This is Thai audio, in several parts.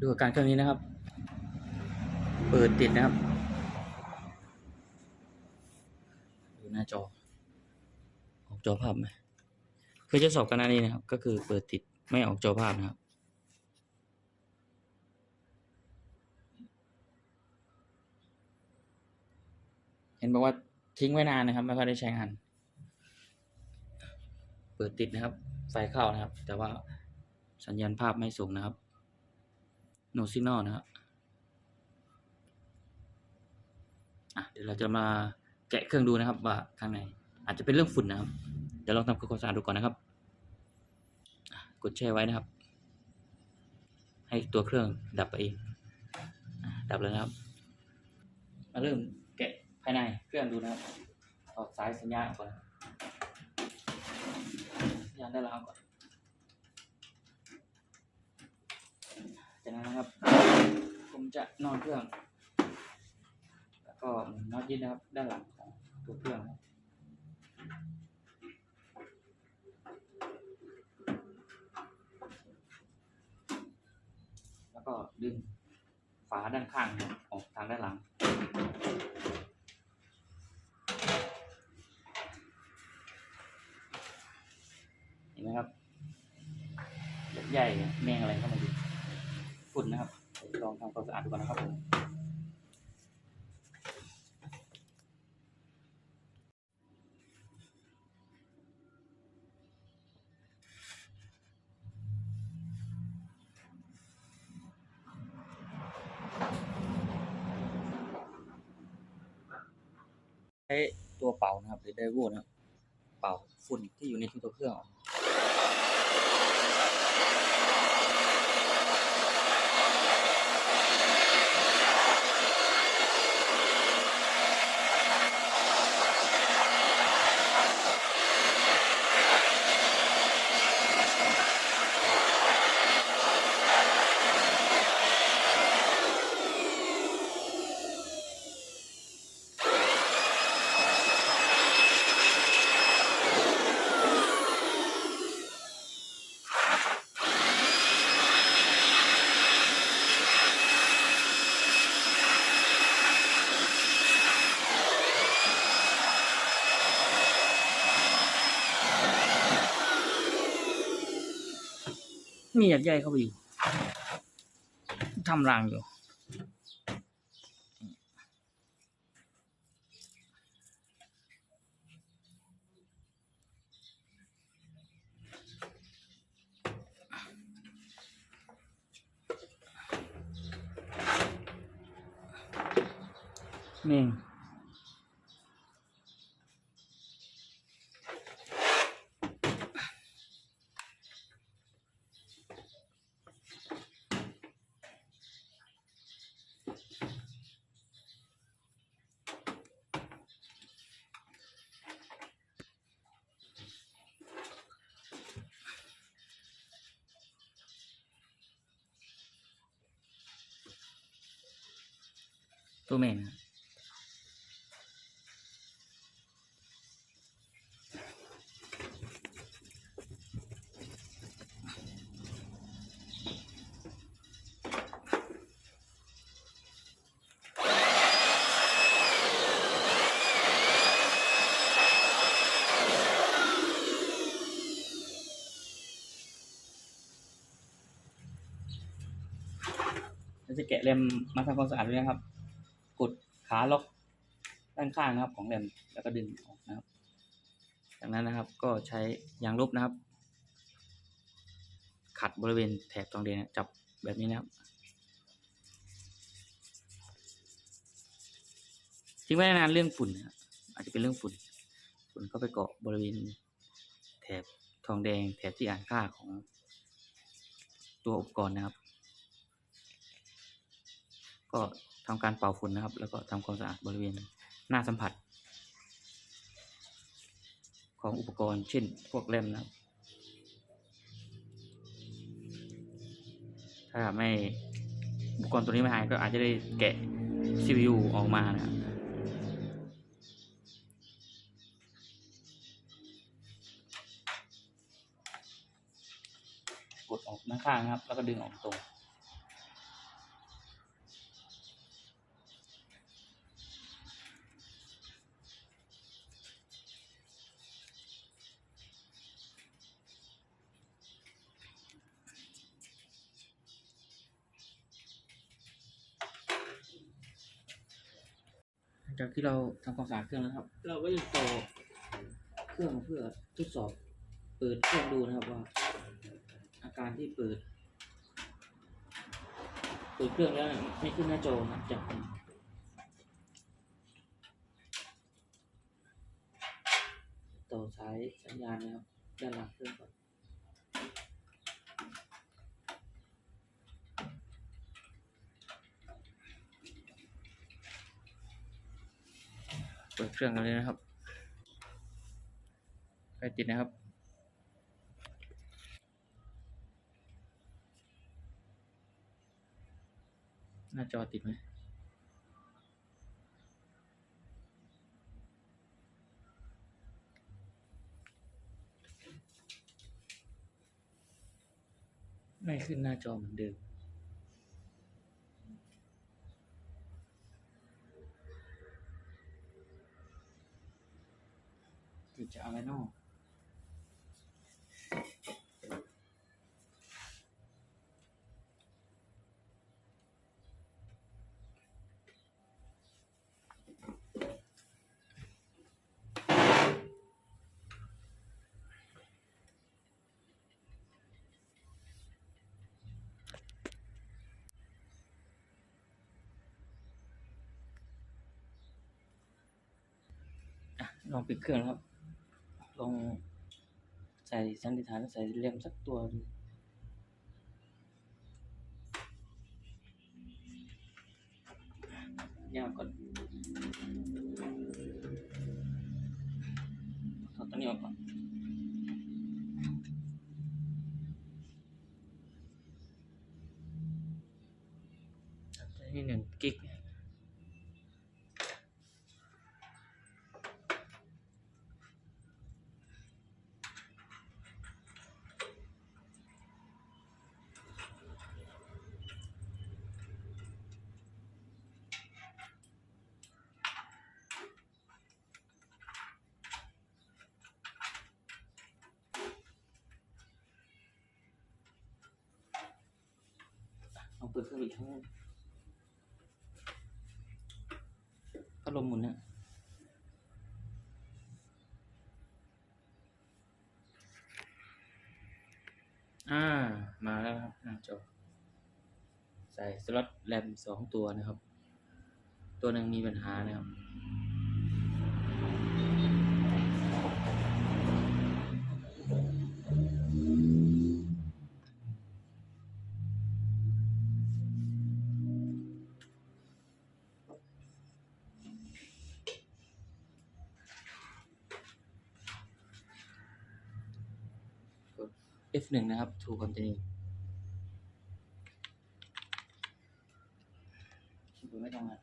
ดูอาการเครื่องนี้นะครับ เปิดติดนะครับ ดูหน้าจอ ออกจอภาพไหมเคยจะสอบกันหน้านี้นะครับ ก็คือเปิดติดไม่ออกจอภาพนะครับเห็นบอกว่าทิ้งไว้นานนะครับ ไม่ค่อยได้ใช้งาน เปิดติดนะครับ ไฟเข้านะครับ แต่ว่าสัญญาณภาพไม่ส่งนะครับ no signal นะครับเดี๋ยวเราจะมาแกะเครื่องดูนะครับ ว่าข้างในอาจจะเป็นเรื่องฝุ่นนะครับ เดี๋ยวลองทำความสะอาดดูก่อนนะครับ กดแช่ไว้นะครับ ให้ตัวเครื่องดับไปเองดับแล้วนะครับ มาเริ่มแกะภายในเครื่องดูนะครับเอาสายสัญญาณกก่อนสัญญาณได้แล้วก่อน จากนั้นนะครับ ผมจะนอนเครื่อง แล้วก็น็อตยึดนะครับ ด้านหลังของตัวเครื่องแล้วก็ดึงฝาด้านข้างออกทางด้านหลังเห็นไหมครับใหญ่แมงอะไรเข้ามาอยู่ ฝุ่นนะครับ ลองทำความสะอาดดูก่อนนะครับผมใช้ตัวเป่านะครับหรือไดโวนะครับ เป่าฝุ่นที่อยู่ในตัวเครื่องออก มีหยัดใหญ่เข้าไปอยู่ทำรางอยู่เตัวเมงครับเราจะแกะเลมมาทำความสะอาดด้วยนะครับ ขาล็อกด้านข้างนะครับ ของเลมแล้วก็ดึงออกนะครับ จากนั้นนะครับก็ใช้ยางลบนะครับ ขัดบริเวณแถบทองแดงนะจับแบบนี้นะครับทิ้งไว้นานเรื่องฝุ่นนะครับอาจจะเป็นเรื่องฝุ่น ฝุ่นก็ไปเกาะบริเวณแถบทองแดงแถบที่อ่านค่าของตัวอุปกรณ์นะครับ ก็ ทำการเป่าฝุ่นนะครับ แล้วก็ทำความสะอาดบริเวณหน้าสัมผัส ของอุปกรณ์เช่นพวกเล่มนะครับ ถ้าไม่อุปกรณ์ตัวนี้ไม่หายก็อาจจะได้แกะ CPU ออกมานะครับกดออกด้าข้างนะครับ แล้วก็ดึงออกตรง จากที่เราทำความสะอาดเครื่องแล้วครับ เราก็จะต่อเครื่องเพื่อทดสอบ เปิดเครื่องดูนะครับว่า อาการที่เปิด เปิดเครื่องแล้วไม่ขึ้นหน้าจอนะจากต่อสายสัญญาณนะครับด้านหลังเครื่องก่อน เครื่องกันเลยนะครับใกล้ติดนะครับหน้าจอติดไหมไม่ขึ้นหน้าจอเหมือนเดิม ติดจาก อะไรนอกอะลองปิดเครื่องแล้วครับ ลองใส่สันนิษฐานใส่เลียมสักตัวดูยากก่อนถอดตัวนี้ออกก่อนตัวนี้หนึ่งกิก ปิดเครื่องอีกครั้งพัดลมหมุนนะอ่า มาแล้วครับหน้าจอ ใส่สล็อตแรมสองตัวนะครับ ตัวหนึ่งมีปัญหานะครับ F1 นะครับ to continue คีย์บอร์ดไม่ต้องอะ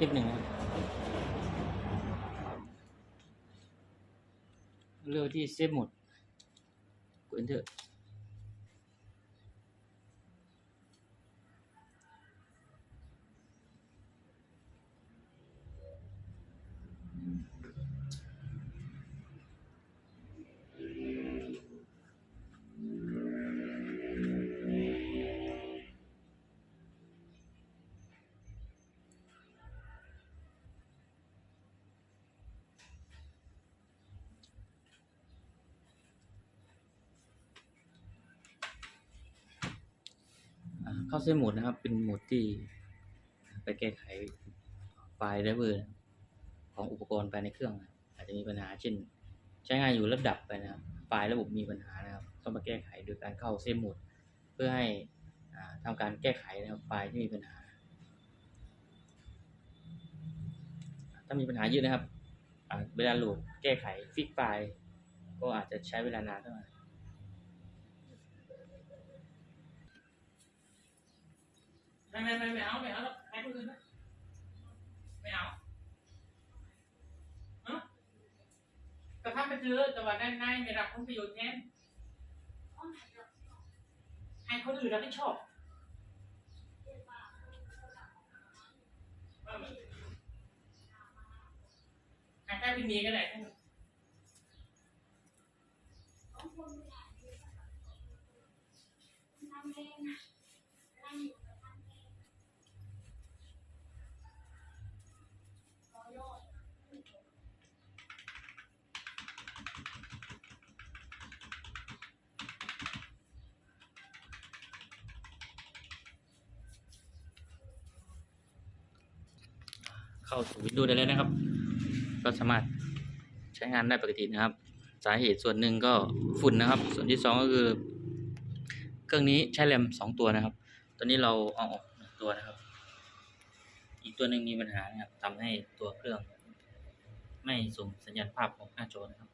อีกหนึ่งเลือกที่เซฟหมดกดเถอะ ข้าเซฟโหมดนะครับ เป็นโหมดที่ ไปแก้ไขไฟล์ไดเวอร์ของอุปกรณ์ภายในเครื่อง อาจจะมีปัญหาเช่น ใช้งานอยู่แล้วดับไปนะครับไฟล์ระบบมีปัญหานะครับต้องมาแก้ไขโดยการเข้าเซฟโหมด เพื่อให้อ่าทำการแก้ไขนะครับไฟล์ที่มีปัญหา ถ้ามีปัญหาเยอะนะครับเวลาโหลดแก้ไขฟิกไฟล์ก็อาจจะใช้เวลานานเท่าไหร่ ไม่ไม่ไม่ไม่เอาไม่เอาให้คนอื่นนะไม่เอาฮะแต่ถ้าเป็นซื้อแต่ว่าด้านในไม่รับผลประโยชน์แทนให้คนอื่นรับผิดชอบอาจจะเป็นเมียก็ได้เข้าสู่วินโดว์ได้เลยนะครับ ก็สามารถใช้งานได้ปกตินะครับ สาเหตุส่วนหนึ่งก็ฝุ่นนะครับ ส่วนที่สองก็คือ เครื่องนี้ใช้แรมสองตัวนะครับตัวนี้เราเอาออกหนึ่งตัวนะครับ อีกตัวหนึ่งมีปัญหานะครับทำให้ตัวเครื่อง ไม่ส่งสัญญาณภาพของหน้าจอนะครับ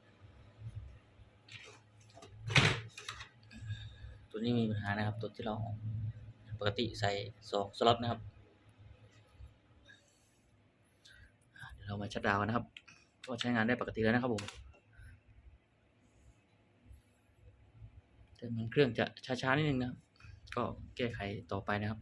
ตัวนี้มีปัญหานะครับ ตัวที่เราปกติใส่สองสล็อตนะครับ เรามาชัดดาวน์นนะครับ ก็ใช้งานได้ปกติแล้วนะครับผมแต่มันเครื่องจะช้าๆนิดนึงนะครับ ก็แก้ไขต่อไปนะครับ